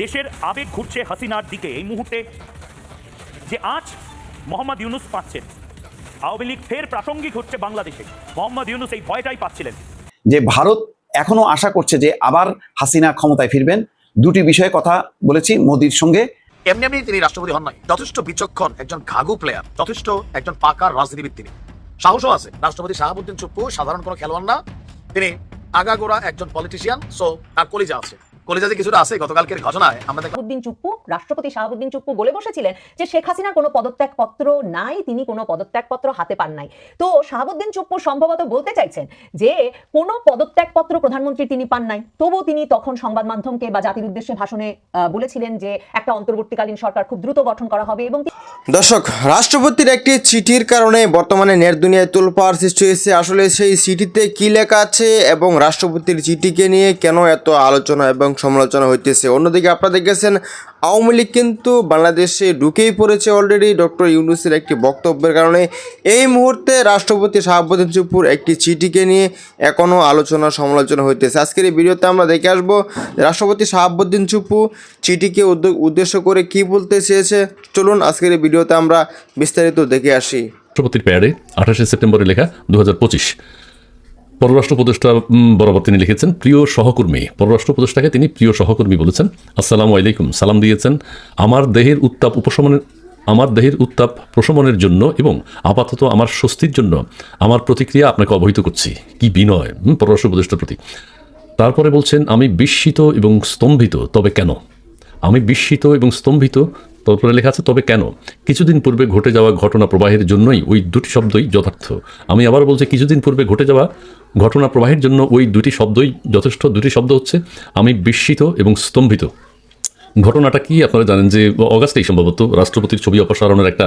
দেশের আবেগ ঘুরছে হাসিনার দিকে এই মুহূর্তে যে আজ মোহাম্মদ ইউনুস পাচ্ছেন। আওয়ামী লীগ ফের প্রাসঙ্গিক হচ্ছে বাংলাদেশে। মোহাম্মদ ইউনুস এই ভয়টাই পাচ্ছিলেন। যে ভারত এখনও আশা করছে যে আবার হাসিনা ক্ষমতায় ফিরবেন দুটি বিষয়ে কথা বলেছি মোদির সঙ্গে। এমনি এমনি তিনি রাষ্ট্রপতি হন নাই। যথেষ্ট বিচক্ষণ একজন ঘাগু প্লেয়ার যথেষ্ট একজন পাকার রাজনীতিবিদ তিনি। সাহসও আছে। রাষ্ট্রপতি শাহাবুদ্দিন চুপ্পু সাধারণ কোনো খেলোয়াড় না। তিনি আগাগোড়া একজন পলিটিশিয়ান সো তার কলিজা আছে। কলিজাতে কিছুটা আছে গতকালকের ঘটনায় আমরা শাহাবুদ্দিন চুপ্পু রাষ্ট্রপতি শাহাবুদ্দিন চুপ্পু বলে বসেছিলেন যে শেখ হাসিনার কোনো পদত্যাগপত্র নাই তিনি কোনো পদত্যাগপত্র হাতে পান নাই। তো শাহাবুদ্দিন চুপ্পু সম্ভবত বলতে চাইছেন যে কোনো পদত্যাগপত্র প্রধানমন্ত্রী তিনি পান নাই। তবুও তিনি তখন সংবাদ মাধ্যমকে বা জাতির উদ্দেশ্যে ভাষণে আহ, বলেছিলেন যে একটা অন্তর্বর্তীকালীন সরকার খুব দ্রুত গঠন করা হবে এবং দর্শক রাষ্ট্রপতির একটি চিঠির কারণে বর্তমানে নেট দুনিয়ায় তোলপাড় সৃষ্টি হয়েছে। আসলে সেই চিঠিতে কি লেখা আছে এবং রাষ্ট্রপতির চিঠিকে নিয়ে কেন এত আলোচনা এবং সমালোচনা হইতেছে। অন্যদিকে আপনারা দেখেছেন, আওয়ামী লীগ কিন্তু বাংলাদেশে ঢুকেই পড়েছে অলরেডি ডক্টর ইউনুসের একটি বক্তব্যের কারণে। এই মুহূর্তে রাষ্ট্রপতি শাহাবুদ্দিন চুপুর একটি চিঠিকে নিয়ে এখনও আলোচনা, সমালোচনা হইতেছে। আজকের এই ভিডিওতে আমরা দেখে আসব, রাষ্ট্রপতি শাহাবুদ্দিন চুপু চিঠিকে উদ্দ- উদ্দেশ্য করে কি বলতে চেয়েছে। চলুন আজকের এই ভিডিওতে আমরা বিস্তারিত দেখে আসি। রাষ্ট্রপতির প্যাডে আঠাশে সেপ্টেম্বরে লেখা দু হাজার পঁচিশ। পররাষ্ট্র উপদেষ্টা বরাবর তিনি লিখেছেন, প্রিয় সহকর্মী। পররাষ্ট্র উপদেষ্টাকে তিনি প্রিয় সহকর্মী বলেছেন। আসসালামু আলাইকুম। সালাম দিয়েছেন, আমার দেহের উত্তাপ উপশমনের, আমার দেহের উত্তাপ প্রশমনের জন্য এবং আপাতত আমার স্বস্তির জন্য আমার প্রতিক্রিয়া আপনাকে অবহিত করছি। কি বিনয় পররাষ্ট্র উপদেষ্টার প্রতি। তারপরে বলছেন, আমি বিস্মিত এবং স্তম্ভিত। তবে কেন? আমি বিস্মিত এবং স্তম্ভিত তারপরে লেখা আছে, তবে কেন? কিছুদিন পূর্বে ঘটে যাওয়া ঘটনা প্রবাহের জন্যই ওই দুটি শব্দই যথার্থ। আমি আবার বলছি, কিছুদিন পূর্বে ঘটে যাওয়া ঘটনা প্রবাহের জন্য ওই দুটি শব্দই যথেষ্ট। দুটি শব্দ হচ্ছে, আমি বিস্মিত এবং স্তম্ভিত। ঘটনাটা কি? আপনারা জানেন যে অগাস্টেই সম্ভবত রাষ্ট্রপতির ছবি অপসারণের একটা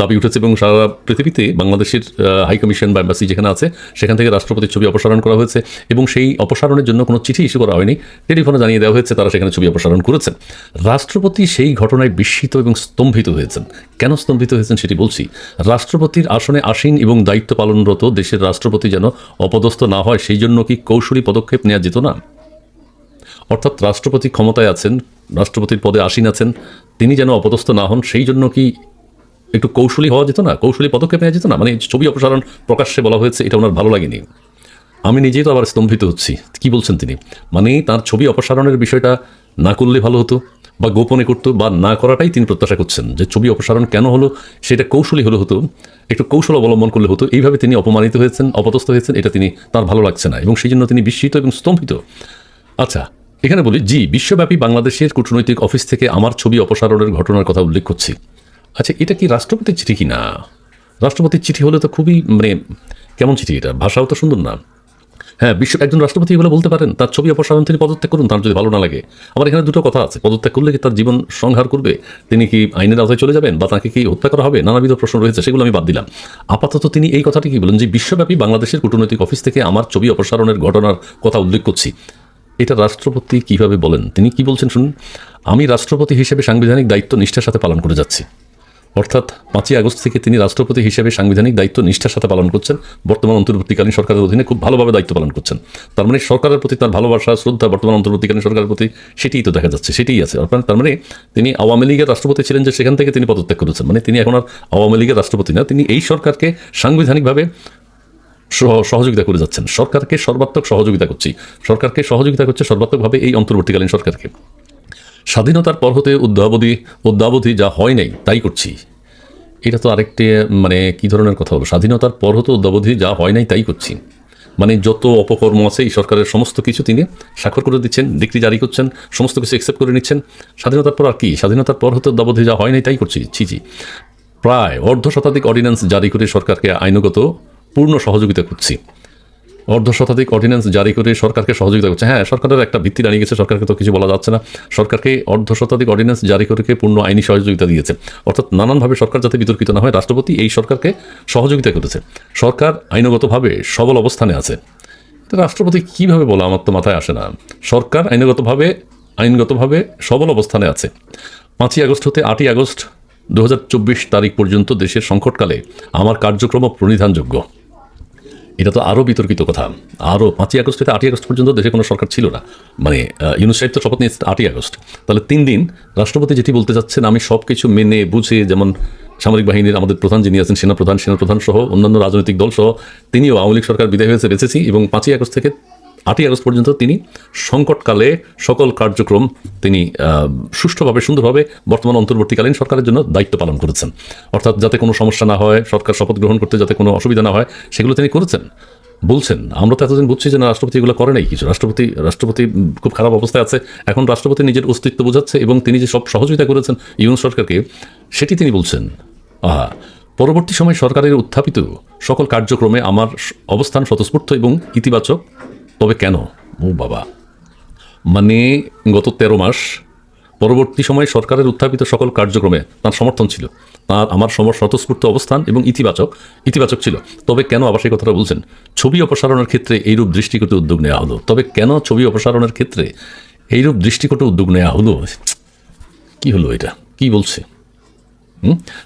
দাবি উঠেছে এবং সারা পৃথিবীতে বাংলাদেশের হাই কমিশন বা এম্বাসি যেখানে আছে, সেখান থেকে রাষ্ট্রপতির ছবি অপসারণ করা হয়েছে এবং সেই অপসারণের জন্য কোনো চিঠি ইস্যু করা হয়নি। টেলিফোনে জানিয়ে দেওয়া হয়েছে তারা সেখানে ছবি অপসারণ করেছেন। রাষ্ট্রপতি সেই ঘটনায় বিস্মিত এবং স্তম্ভিত হয়েছেন। কেন স্তম্ভিত হয়েছেন সেটি বলছি। রাষ্ট্রপতির আসনে আসীন এবং দায়িত্ব পালনরত দেশের রাষ্ট্রপতি যেন অপদস্থ না হয়, সেই জন্য কি কৌশলী পদক্ষেপ নেওয়া যেত না? অর্থাৎ রাষ্ট্রপতি ক্ষমতায় আছেন, রাষ্ট্রপতির পদে আসীন আছেন, তিনি যেন অপদস্থ না হন, সেই জন্য কি একটু কৌশলী হওয়া যেত না? কৌশলী পদক্ষেপ নেওয়া যেত না? মানে ছবি অপসারণ প্রকাশ্যে বলা হয়েছে, এটা ওনার ভালো লাগেনি। আমি নিজেই তো আবার স্তম্ভিত হচ্ছি। কি বলছেন তিনি? মানে তার ছবি অপসারণের বিষয়টা না করলে ভালো হতো? বা গোপনে করতো? বা না করাটাই তিনি প্রত্যাশা করছেন যে ছবি অপসারণ কেন হলো? সেটা কৌশলী হলো হতো, একটু কৌশল অবলম্বন করলে হতো। এইভাবে তিনি অপমানিত হয়েছেন, অপদস্থ হয়েছেন, এটা তিনি, তার ভালো লাগছে না। এবং সেই জন্য তিনি বিস্মিত এবং স্তম্ভিত। আচ্ছা এখানে বলি, জি, বিশ্বব্যাপী বাংলাদেশের কূটনৈতিক অফিস থেকে আমার ছবি অপসারণের ঘটনার কথা উল্লেখ করছি। আচ্ছা এটা কি রাষ্ট্রপতির চিঠি কি না রাষ্ট্রপতির চিঠি হলে তো খুবই মানে কেমন চিঠি এটা? ভাষাও তো সুন্দর না। হ্যাঁ বিশ্ব, একজন রাষ্ট্রপতি এগুলো বলতে পারেন, তার ছবি অপসারণ তিনি পদত্যাগ করুন, তার যদি ভালো না লাগে। আমার এখানে দুটো কথা আছে, পদত্যাগ করলে কি তার জীবন সংহার করবে? তিনি কি আইনের আওতায় চলে যাবেন বা তাকে কি হত্যা করা হবে? নানাবিধ প্রশ্ন রয়েছে, সেগুলো আমি বাদ দিলাম। আপাতত তিনি এই কথাটি কি বলেন যে, বিশ্বব্যাপী বাংলাদেশের কূটনৈতিক অফিস থেকে আমার ছবি অপসারণের ঘটনার কথা উল্লেখ করছি। এটা রাষ্ট্রপতি কীভাবে বলেন? তিনি কি বলছেন শুনুন? আমি রাষ্ট্রপতি হিসেবে সাংবিধানিক দায়িত্ব নিষ্ঠার সাথে পালন করে যাচ্ছি। অর্থাৎ পাঁচই আগস্ট থেকে তিনি রাষ্ট্রপতি হিসেবে সাংবিধানিক দায়িত্ব নিষ্ঠার সাথে পালন করছেন। বর্তমান অন্তর্বর্তীকালীন সরকারের অধীনে খুব ভালোভাবে দায়িত্ব পালন করছেন। তার মানে সরকারের প্রতি তার ভালোবাসা, শ্রদ্ধা বর্তমান অন্তর্বর্তীকালীন সরকারের প্রতি সেটিই তো দেখা যাচ্ছে, সেটিই আছে। অর্থাৎ তার মানে তিনি আওয়ামী লীগের রাষ্ট্রপতি ছিলেন যে সেখান থেকে তিনি পদত্যাগ করেছেন। মানে তিনি এখন আর আওয়ামী লীগের রাষ্ট্রপতি না, তিনি এই সরকারকে সাংবিধানিকভাবে সহযোগিতা করে যাচ্ছেন। সরকারকে সর্বাত্মক সহযোগিতা করছি। সরকারকে সহযোগিতা করছে সর্বাত্মকভাবে এই অন্তর্বর্তীকালীন সরকারকে। স্বাধীনতার পর হতে অদ্যাবধি অদ্যাবধি যা হয় নাই, তাই করছি। এটা তো আরেকটি মানে কি ধরনের কথা হলো? স্বাধীনতার পর হতে অদ্যাবধি যা হয় নাই, তাই করছি। মানে যত অপকর্ম আছে, এই সরকারের সমস্ত কিছু তিনি স্বাক্ষর করে দিচ্ছেন ডিগ্রি জারি করছেন, সমস্ত কিছু অ্যাকসেপ্ট করে নিচ্ছেন। স্বাধীনতার পর আর কি? স্বাধীনতার পর হতে অদ্যাবধি যা হয় নাই, তাই করছি। ছি প্রায় অর্ধ শতাধিক অর্ডিন্যান্স জারি করে সরকারকে আইনগত পূর্ণ সহযোগিতা করছি। অর্ধ শতাধিক অর্ডিন্যান্স জারি করে সরকারকে সহযোগিতা করছে। হ্যাঁ সরকারের একটা ভিত্তি দাঁড়িয়ে গেছে, সরকারকে তো কিছু বলা যাচ্ছে না। সরকারকে অর্ধ শতাধিক অর্ডিন্যান্স জারি করে পূর্ণ আইনি সহযোগিতা দিয়েছে। অর্থাৎ নানানভাবে সরকার যাতে বিতর্কিত না হয়, রাষ্ট্রপতি এই সরকারকে সহযোগিতা করেছে। সরকার আইনগতভাবে সবল অবস্থানে আছে। রাষ্ট্রপতি কীভাবে বলা আমার তো মাথায় আসে না। সরকার আইনগতভাবে আইনগতভাবে সবল অবস্থানে আছে। পাঁচই আগস্ট হতে আটই আগস্ট দু হাজার চব্বিশ তারিখ পর্যন্ত দেশের সংকটকালে আমার কার্যক্রম প্রণিধানযোগ্য। এটা তো আরও বিতর্কিত কথা। আরও পাঁচই আগস্ট থেকে আটই আগস্ট পর্যন্ত দেশে কোনো সরকার ছিল না। মানে ইউনুস সাহেব তো শপথ নিয়েছে আটই আগস্ট। তাহলে তিন দিন রাষ্ট্রপতি যেটি বলতে চাচ্ছেন আমি সব কিছু মেনে বুঝে, যেমন সামরিক বাহিনীর আমাদের প্রধান যিনি আছেন, সেনাপ্রধান সেনাপ্রধান সহ অন্যান্য রাজনৈতিক দল সহ তিনিও আওয়ামী লীগ সরকার বিদায় হয়েছে, বেঁচেছি এবং পাঁচই আগস্ট থেকে আটই আগস্ট পর্যন্ত তিনি সংকটকালে সকল কার্যক্রম তিনি সুষ্ঠুভাবে, সুন্দরভাবে বর্তমান অন্তর্বর্তীকালীন সরকারের জন্য দায়িত্ব পালন করেছেন। অর্থাৎ যাতে কোনো সমস্যা না হয়, সরকার শপথ গ্রহণ করতে যাতে কোনো অসুবিধা না হয়, সেগুলো তিনি করেছেন, বলছেন। আমরা তো এতদিন বুঝছি যে না, রাষ্ট্রপতি এগুলো করে নাই কিছু। রাষ্ট্রপতি রাষ্ট্রপতি খুব খারাপ অবস্থায় আছে। এখন রাষ্ট্রপতি নিজের অস্তিত্ব বোঝাচ্ছে এবং তিনি যে সব সহযোগিতা করেছেন ইউনুস সরকারকে, সেটি তিনি বলছেন, আহা, পরবর্তী সময় সরকারের উত্থাপিত সকল কার্যক্রমে আমার অবস্থান স্বতঃস্ফূর্ত এবং ইতিবাচক তবে কেন, ও বাবা? মানে গত তেরো মাস পরবর্তী সময়ে সরকারের উত্থাপিত সকল কার্যক্রমে তার সমর্থন ছিল। তার, আমার সমর স্বতঃস্ফূর্ত অবস্থান এবং ইতিবাচক ইতিবাচক ছিল। তবে কেন আবার সেই কথাটা বলছেন? ছবি অপসারণের ক্ষেত্রে এইরূপ দৃষ্টিকটু উদ্যোগ নেওয়া হলো। তবে কেন ছবি অপসারণের ক্ষেত্রে এইরূপ দৃষ্টিকটু উদ্যোগ নেওয়া হলো? কি হলো এটা? কি বলছে?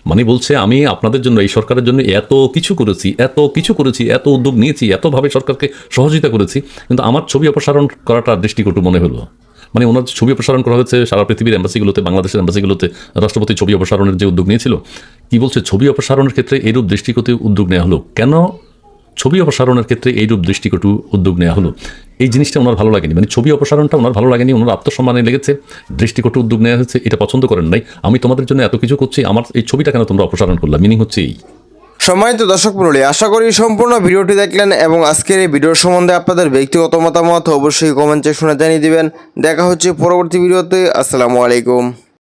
মানে বলছে, আমি আপনাদের জন্য, এই সরকারের জন্য এত কিছু করেছি, এত কিছু করেছি, এত উদ্যোগ নিয়েছি, এতভাবে সরকারকে সহযোগিতা করেছি, কিন্তু আমার ছবি অপসারণ করাটা দৃষ্টিকটু মনে হলো। মানে ওনার ছবি অপসারণ করা হয়েছে সারা পৃথিবীর অ্যাম্বাসিগুলোতে বাংলাদেশের অ্যাম্বাসিগুলোতে রাষ্ট্রপতি ছবি অপসারণের যে উদ্যোগ নিয়েছিল। কি বলছে? ছবি অপসারণের ক্ষেত্রে এরূপ দৃষ্টিগত উদ্যোগ নেওয়া হলো। কেন ছবি অপসারণের ক্ষেত্রে এইরূপ দৃষ্টিকটু উদ্যোগ নেওয়া হলো। এই জিনিসটা ওনার ভালো লাগেনি। মানে ছবি অপসারণটা ওনার ভালো লাগেনি, ওনার আত্মসম্মানে লেগেছে, দৃষ্টিকটু উদ্যোগ নেওয়া হয়েছে, এটা পছন্দ করেন নাই। আমি তোমাদের জন্য এত কিছু করছি, আমার এই ছবিটা কেন তোমরা অপসারণ করলাম মিনিং হচ্ছে এই। সম্মানিত দর্শক মণ্ডলী, আশা করি সম্পূর্ণ ভিডিওটি দেখলেন এবং আজকের এই ভিডিওর সম্বন্ধে আপনাদের ব্যক্তিগত মতামত অবশ্যই কমেন্ট সেকশনে জানিয়ে দিবেন। দেখা হচ্ছে পরবর্তী ভিডিওতে, আসসালামু আলাইকুম।